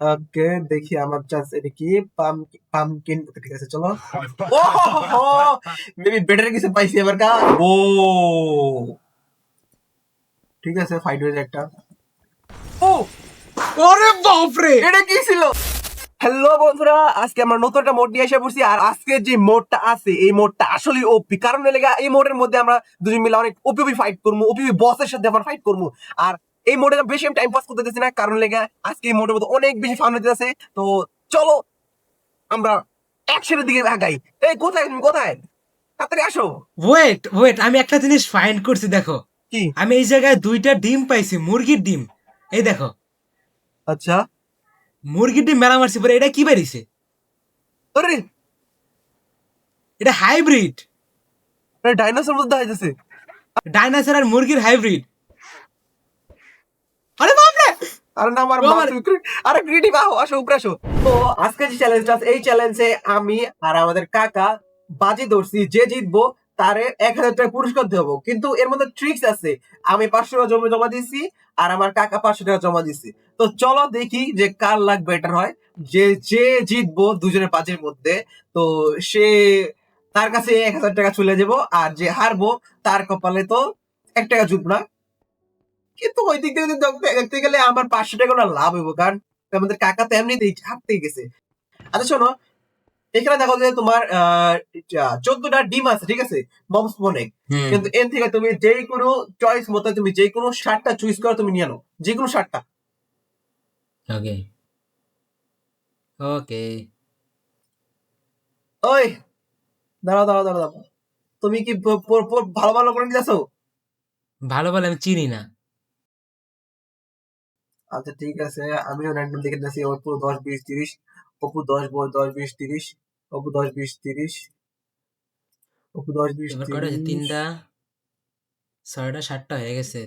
ওকে দেখি আমার চান্স এটা কি? পামকিন ঠিক আছে চলো। ও মেবি বেটার কিছু পাইছি এবার কা ও! ঠিক আছে ফাইট একটা। ও! ওরে বাপ রে এটা কি ছিল? হ্যালো বন্ধুরা আজকে আমরা নতুন একটা মোড নিয়ে এসে পড়ছি আর আজকে যে মোডটা আছে এই মোডটা আসলে ওপি কারণ লেগে এই মোডের মধ্যে আমরা দুজন মিলে অনেক ওপি ওপি ফাইট করব ওপি বসের সাথে আমরা ফাইট করব আর এই মোডে বেশি আমি টাইম পাস করতে দিচ্ছি না কারণ লেগে আজকে এই মোডের মধ্যে অনেক বেশি ফান হতে আছে তো চলো আমরা অ্যাকশনের দিকে আগাই। এই কোথায় তুমি? কোথায়? তাড়াতাড়ি আসো। ওয়েট ওয়েট আমি একটা জিনিস ফাইন্ড করছি দেখো। কি? আমি এই জায়গায় দুইটা ডিম পাইছি মুরগির ডিম। এই দেখো। আচ্ছা। মুরগির ডিম মেলা মারছি পরে এটা কি বেরিয়েছে আরে! এটা হাইব্রিড ডাইনোসর মধ্যে হয়েছে ডাইনোসর আর মুরগির হাইব্রিড আরে বাপ না আমার আরে ক্রিয়েটিভ আহো আসো উপরে আসো। তো আজকে যে চ্যালেঞ্জটা এই চ্যালেঞ্জে আমি আর আমাদের কাকা বাজি ধরছি যে জিতবো তারে এক হাজার টাকা পুরস্কার দেবো কিন্তু এর মধ্যে ট্রিক্স আছে। আমি পাঁচশো টাকা জমা জমা দিছি আর আমার কাকা পাঁচশো টাকা জমা দিছি। তো চলো দেখি যে কার লাখ বেটার হয়। যে যে জিতবো দুজনের পাঁচের মধ্যে তো সে তার কাছে এক হাজার টাকা চলে যাব আর যে হারবো তার কপালে তো এক টাকা জুট না। কিন্তু ওই দিক থেকে যদি দেখতে- গেলে আমার পাঁচশো টাকা না লাভ হইব কারণ আমাদের কাকা তো এমনিতেই হাঁটতেই গেছে। আচ্ছা শোনো এখানে দেখো যে তোমার চোদ্দটা ডিম আছে ঠিক আছে? মমস মনে কিন্তু এর থেকে তুমি যে কোনো চয়েস মতো তুমি যে কোনো শার্টটা চুইস করো তুমি নিয়ে আনো যে কোনো শার্টটা। ওকে ওকে ওই দাঁড়াও দাঁড়াও দাঁড়াও তুমি কি ভালো ভালো করে নিতেছো ভালো ভালো আমি চিনি না। আচ্ছা ঠিক আছে। আমিও র্যান্ডম দেখে নিতেছি অপু দশ বিশ তিরিশ অপু দশ বই দশ বিশ তিরিশ অপু দশ বিশ তিরিশ অপু দশ বিশ তিনটা ছয়টা সাতটা হয়ে গেছে।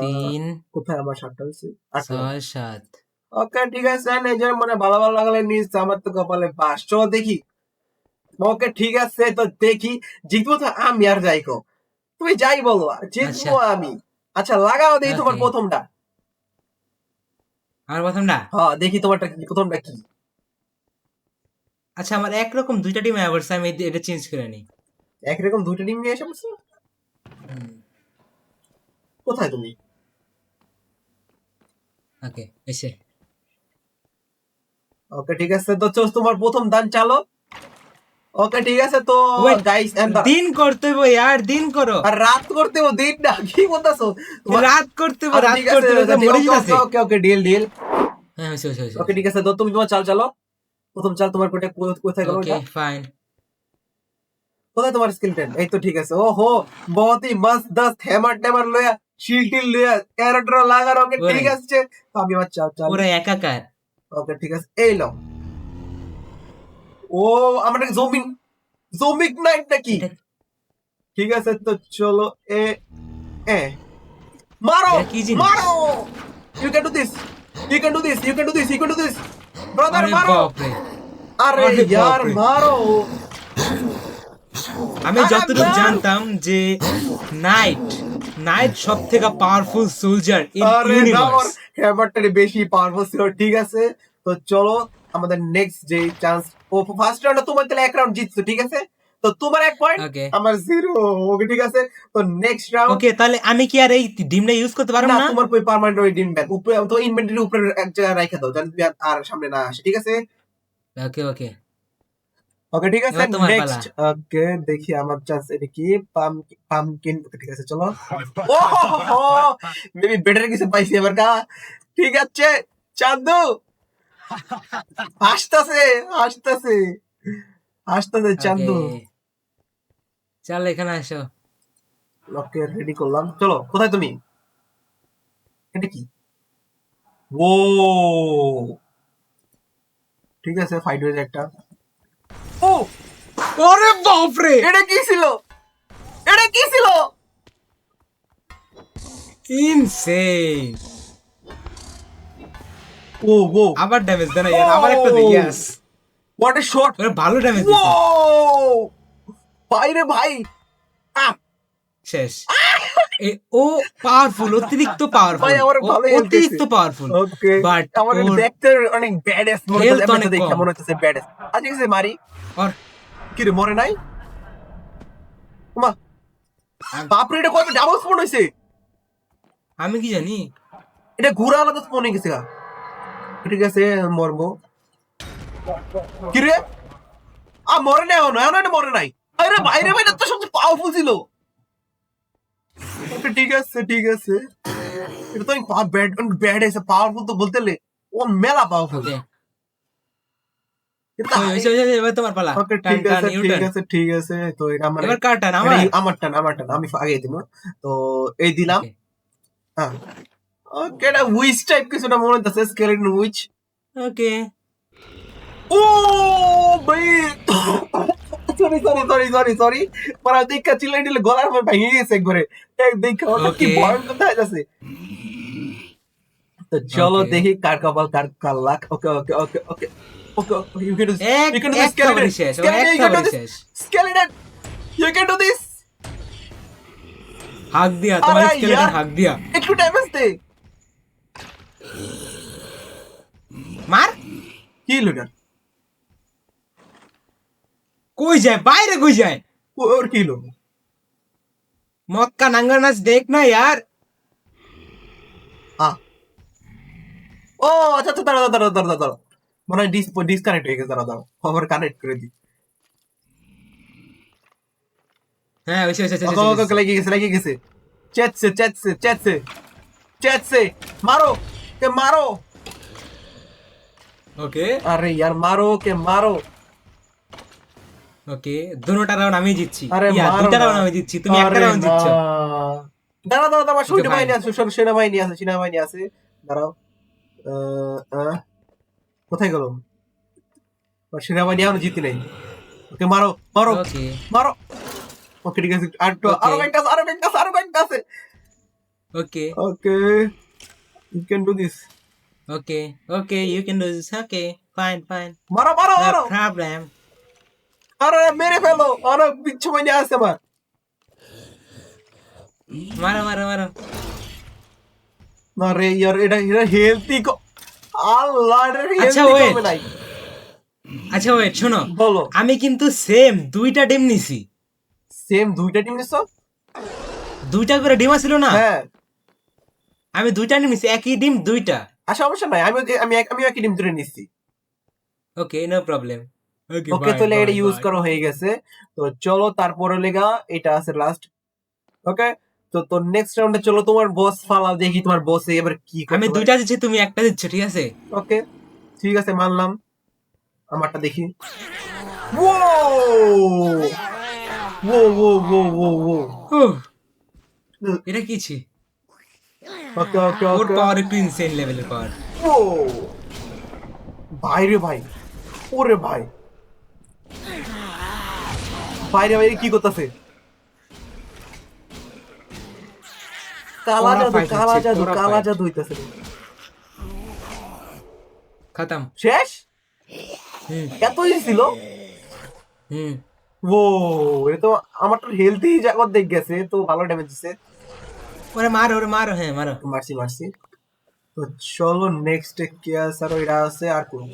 তিন কোথায় আমার সাতটা হয়েছে? ছয় সাত। ওকে ঠিক আছে নিজের মনে ভালো ভালো লাগলে নিস আমার তো কপালে বাস। চলো দেখি। ওকে ঠিক আছে তো দেখি। জিতবো তো আমি আর যাইকো। তুমি যাই বলো জিতবো আমি। আচ্ছা লাগাও দেখি তোমার প্রথমটা। আমার প্রথমটা হ্যাঁ দেখি তোমারটা কি প্রথমটা কি? আচ্ছা আমার একরকম দুইটা ডিম আয়া পড়ছে আমি এটা চেঞ্জ করে নিই। একরকম দুইটা ডিম নিয়ে এসে কোথায় তুমি? ওকে এসে। ওকে ঠিক আছে তো চল তোমার প্রথম দান চালো। ওকে ঠিক আছে তো গাইস দিন করতে হইব ইয়ার দিন করো। আর রাত করতে ও দিন না কি বলতাছো? রাত করতে হইব আচ্ছা, রাত করতে হইব ওকে, মরে ওকে, যাচ্ছে ওকে ওকে ডিল ডিল হ্যাঁ হয়েছে হয়েছে ওকে ঠিক আছে তো তুমি তোমার চাল চালো। প্রথম চাল তোমার কোটা কোথায় গেল ওকে ফাইন কোথায় তোমার স্কিল টেন এই তো ঠিক আছে ও হো বহুত হি মস্ত দস্ত হ্যামার ট্যামার লয়া শিল টিল লয়া ক্যারেক্টার লাগার ওকে ঠিক আছে। তো আমি আমার চাল চাল পুরো একাকার। ওকে ঠিক আছে এই লো ও আমরা জমিন জমিক নাইট নাকি? ঠিক আছে তো চলো এ এ। মারো? মারো। You can do this you can do this you can do this you can do this brother মারো। আরে यार মারো। আমি যতটুকু জানতাম যে নাইট নাইট সব থেকে পাওয়ারফুল সোলজার ইন ইউনিভার্স হ্যামারটা বেশি পাওয়ারফুল ছিল ঠিক আছে। তো চলো আমাদের নেক্সট যে চান্স ও ফার্স্ট রাউন্ডে তোমার তাহলে এক রাউন্ড জিতছো ঠিক আছে? তো তোমার এক পয়েন্ট ওকে আমার জিরো ওকে ঠিক আছে? তো নেক্সট রাউন্ড ওকে তাহলে আমি কি আর এই ডিমটা ইউজ করতে পারব না না? তোমার কই পার্মানেন্ট ওই ডিম ব্যাগ উপরে তো ইনভেন্টরি উপরে এক জায়গায় রেখে দাও যেন তুমি আর- আর সামনে না আসে ঠিক আছে? ওকে ওকে ওকে ঠিক আছে? এবার তোমার নেক্সট ওকে দেখি আমার চান্স এটা কি? পাম পামকিন ঠিক আছে চলো। ও মেবি বেটার কিছু পাইছি এবার কা ঠিক আছে চান্দু! হাসতাছে হাসতাছে হাসতাছে চান্দু। চল এখানে আসো। ওকে রেডি করলাম। চলো কোথায় তুমি? এটা কি? ও ঠিক আছে ফাইট হয়ে একটা। ও! ওরে বাপ রে এটা কি ছিল? এটা কি ছিল? ইনসেন ও ও আবার ড্যামেজ দেন ইয়ার আবার একটা! দিই ইয়েস হোয়াট এ শট ভালো ড্যামেজ ও ভাই রে ভাই। শেষ। ও পাওয়ারফুল অতিরিক্ত পাওয়ারফুল ভাই, আমার ভালোই অতিরিক্ত পাওয়ারফুল বাট আমার দেখতে অনেক ব্যাডেস মনে হচ্ছে দেখে মনে হচ্ছে ব্যাডেস আচ্ছা কিছু মারি। ওর কি রে মরে নাই? মা বাপরে এটা কত ডাবল স্পন হইছে? আমি কি জানি? এটা ঘুরা আলাদা স্পন হয়ে গেছে গা। ঠিক আছে মরবো। কি রে আ মরে নাই এখনও এখনও মরে নাই। আরে বাইরে বাইরে তো সবচেয়ে পাওয়ারফুল ছিল। ঠিক আছে ঠিক আছে। এটা তো অনেক ব্যাড ব্যাড এসে পাওয়ারফুল তো বলতে ও মেলা পাওয়ারফুল কার আমি আগে দিব। তো এই দিলাম। হ্যাঁ। ওকে এটা উইচ টাইপ কিছুটা মনে হচ্ছে স্কেলেটন উইচ ওকে ও ভাই sorry sorry sorry sorry sorry পরে দেখা চিল্লাই দিলে গলার পর ভেঙে গেছে একবারে এক দেখা ওটা কি ভয়ঙ্কর দেখা যাচ্ছে তো চলো দেখি কার কপাল কার কার luck okay okay okay okay you can হাক দিয়া তোমার স্কেলেটন হাক দিয়া একটু ড্যামেজ দে মার কি লোডার কই যায় বাইরে কই যায় ওর কি লো মক্কা নাঙ্গা নাচ দেখ না ইয়ার আ ও আচ্ছা আচ্ছা দাঁড়া দাঁড়া দাঁড়া দাঁড়া মনে হয় ডিস ডিসকানেক্ট হয়ে গেছে দাঁড়া দাঁড়া আবার কানেক্ট করে দিই হ্যাঁ ওই শেষ শেষ ওকে ওকে ওকে লেগে গেছে লেগে গেছে চেটসে চেটসে চেটসে চেটসে মারো কে মারো ওকে আরে ইয়ার মারো কে মারো। ওকে দুটোটা রাউন্ড আমি জিতছি। দুটা। রাউন্ড আমি জিতছি। তুমি একটা রাউন্ড জিতছো। না। দাঁড়া দাঁড়া দাঁড়া Okay, সৈন্যবাহিনী. আছে সব সেনাবাহিনী আছে সেনাবাহিনী আছে। দাঁড়াও। কোথায় গেল? সেনাবাহিনী এখনও জিতি নাই। ওকে মারো মারো ওকে মারো। ওকে ঠিক আছে আর Okay. আরও একটা আরও একটা আছে, আরও একটা আছে। Okay okay you can do this okay okay you can do this okay fine fine মারো মারো নো মারো প্রবলেম আরে মেরে ফেলো আরও পিছু মাইনে আছে আমার মারো মারো মারো না রে ইয়ার এটা এটা হেলথি আল্লাহ এটা আচ্ছা, হেলথি wait. কমে নাই আচ্ছা ওয়েট শোনো বলো আমি কিন্তু সেম দুইটা ডিম নিছি সেম দুইটা টিম নিছো দুইটা করে ডিম আছিল না হ্যাঁ। আমি দুইটা ডিম নিছি একই ডিম দুইটা আর সমস্যা নাই আমি আমি আমি একই ডিম ধরে নিচ্ছি। ওকে নো প্রবলেম ওকে তাহলে এটা ইউজ করা হয়ে গেছে। তো চলো তারপরে লেগা এটা আছে লাস্ট ওকে তো তো নেক্সট রাউন্ডে চলো তোমার বস ফালাও দেখি তোমার বসে এবার কি আমি দুইটা দিচ্ছি তুমি একটা দিচ্ছ ঠিক আছে? ওকে ঠিক আছে মানলাম। আমারটা দেখি। ও ও ও ও ও ও এটা কি ছি? ওকে ওকে ওর পাওয়ার একটু ইনসেন লেভেলের পাওয়ার ও ভাই রে ভাই ওরে ভাই। বাইরে বাইরে কি করতেছে? কালা জাদু কালা জাদু কালা জাদু হইতাছে। খতম। শেষ? হুম। এত ইজি ছিল? হুম। ও এটা তো আমার তো হেলথি জাগত দেখ গেছে তো ভালো ড্যামেজ দিছে। ওরে মারো ওরে মারো হ্যাঁ মারো মারছি মারছি তো চলো নেক্সট কি আছে আর এটা আছে আর কোন?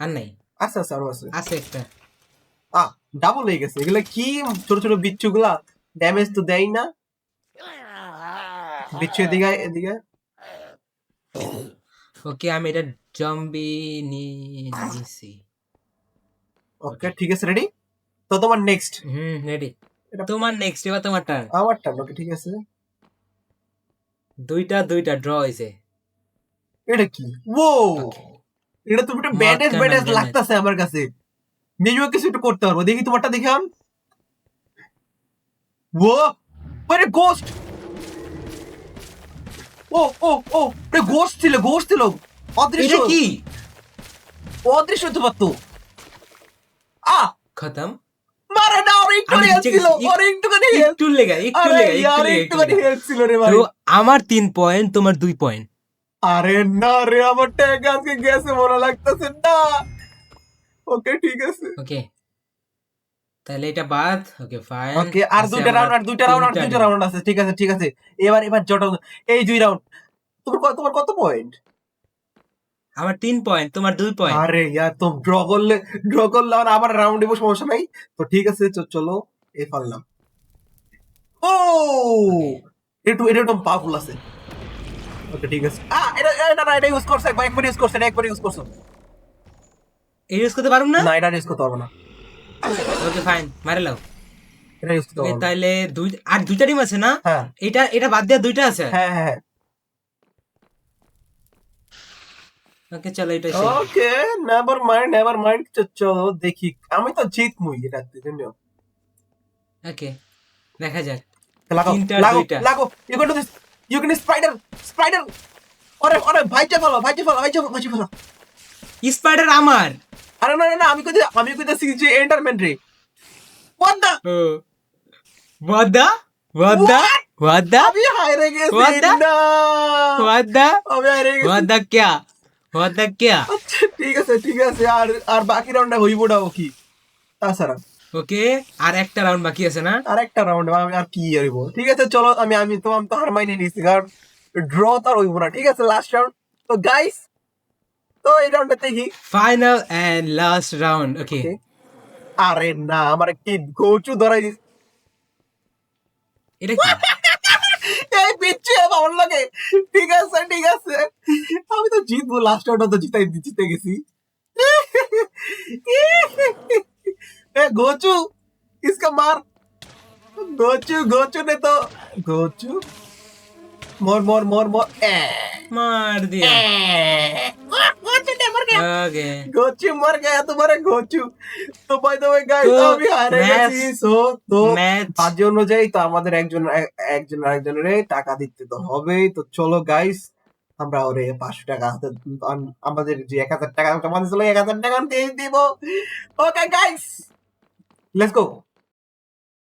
আর নাই। আচ্ছা আরও আছে। আছে একটা। আহ ডাবল হয়ে গেছে। এগুলা কি? ছোট ছোট বিচ্ছু গুলা ড্যামেজ তো দেয় না। বিচ্ছু এদিকে এদিকে। ওকে আমি এটা জম্বি নিয়ে নিছি। ওকে ঠিক আছে রেডি তো তোমার নেক্সট হুম রেডি তোমার নেক্সট এবার তোমার টার্ন আমার টার্ন ওকে ঠিক আছে। দুইটা দুইটা ড্র হইছে। এটা কি? ও এটা তো একটা ব্যাডেস মার্কার ব্যাডেস লাগতাছে আমার কাছে। নিজেও কিছু একটু করতে পারব। দেখি তোমারটা দেখাম ও আরে গোস্ট ও ও ও এটা গোস্ট ছিল গোস্ট ছিল। অদৃশ্য। কি? অদৃশ্য হতে পারতো খতম। আমার তিন পয়েন্ট তোমার দুই পয়েন্ট আরে না রে আমার ট্যাগ আজকে গেছে মনে লাগতেছে না। ওকে ঠিক আছে। ওকে তাহলে এটা বাদ। ওকে ফাইন ওকে আর দুইটা রাউন্ড আর দুইটা রাউন্ড আর দুইটা রাউন্ড আছে ঠিক আছে ঠিক আছে। এবার এবার জটা এই দুই রাউন্ড তোমার কত তোমার কত পয়েন্ট আমার তিন পয়েন্ট তোমার দুই পয়েন্ট আরে ইয়ার তো ড্র করলে ড্র করলে আর আবার রাউন্ড দিব সমস্যা নাই। তো ঠিক আছে চলো এ পারলাম। ও! একটু এটা একটু পাওয়ারফুল আছে। ওকে ঠিক আছে। আ এটা এটা না এটা ইউজ করছে একবার একবার ইউজ করছে এটা একবার ইউজ করছে। এই ইউজ করতে পারুম না? না এটা ইউজ করতে পারব না। ওকে ফাইন মারে লাও। এটা ইউজ করতে হবে তাহলে দুই আর দুইটা টিম আছে না? হ্যাঁ। এটা এটা বাদ দিয়ে দুইটা আছে? হ্যাঁ হ্যাঁ। ওকে চলো এটা শেষ। Okay never mind never mind চলো দেখি আমি তো জিতমুই এটা জন্য ওকে দেখা যাক লাগাও তিনটা আর লাগাও দুইটা। লাগাও you can do this you can spider spider আরে আরে ভাইটা ফেলো ভাইটা ফেলো ভাইটা ভাইটা ফেলো স্পাইডার আমার আরে না না না আমি কইতে আমি কইতেছি যে এন্টারমেন্ট রে What the? ওয়াদা ওয়াদা ওয়াদা আমি হাইরে গেছি What the? না ওয়াদা আমি হাইরে গেছি ওয়াদা क्या? ওয়াদা क्या আচ্ছা ঠিক আছে ঠিক আছে আর আর বাকি রাউন্ডে হইব ও কি? তাছাড়া। ওকে আর একটা রাউন্ড বাকি আছে না? আর একটা রাউন্ড আমি আর কি হইব? ঠিক আছে চলো আমি আমি তো আমি তো হার মাইনে নিছি কারণ ড্র তো আর হইব না। ঠিক আছে লাস্ট রাউন্ড তো গাইস তো এই রাউন্ডে দেখি final and last round okay আরে না আমার কি গোচু ধরাই দিস এটা কি? এই পিচ্ছি আমার লাগে ঠিক আছে ঠিক আছে আমি তো জিতবো লাস্ট রাউন্ড তো জিতাই জিতে গেছি ए गोचू इसका मार गोचू गोचू ने तो गोचू मोर मोर मोर मोर ए মার দিয়া गोचू ने मर गया ওকে गोचू मर गया तुम्हारे गोचू তো বাই দ্য ওয়ে গাইস তো আমি হারে match- গেছি সো তো ম্যাচ বাজি অনুযায়ী তো আমাদের একজন এক- একজন আরেকজনের টাকা দিতে তো হবেই তো চলো গাইস আমরা ওরে পাঁচশো টাকা হাতে আম- আমাদের যে এক হাজার টাকা জমা দিয়েছিল এক হাজার টাকা দিয়ে দিব ওকে গাইস লেটস গো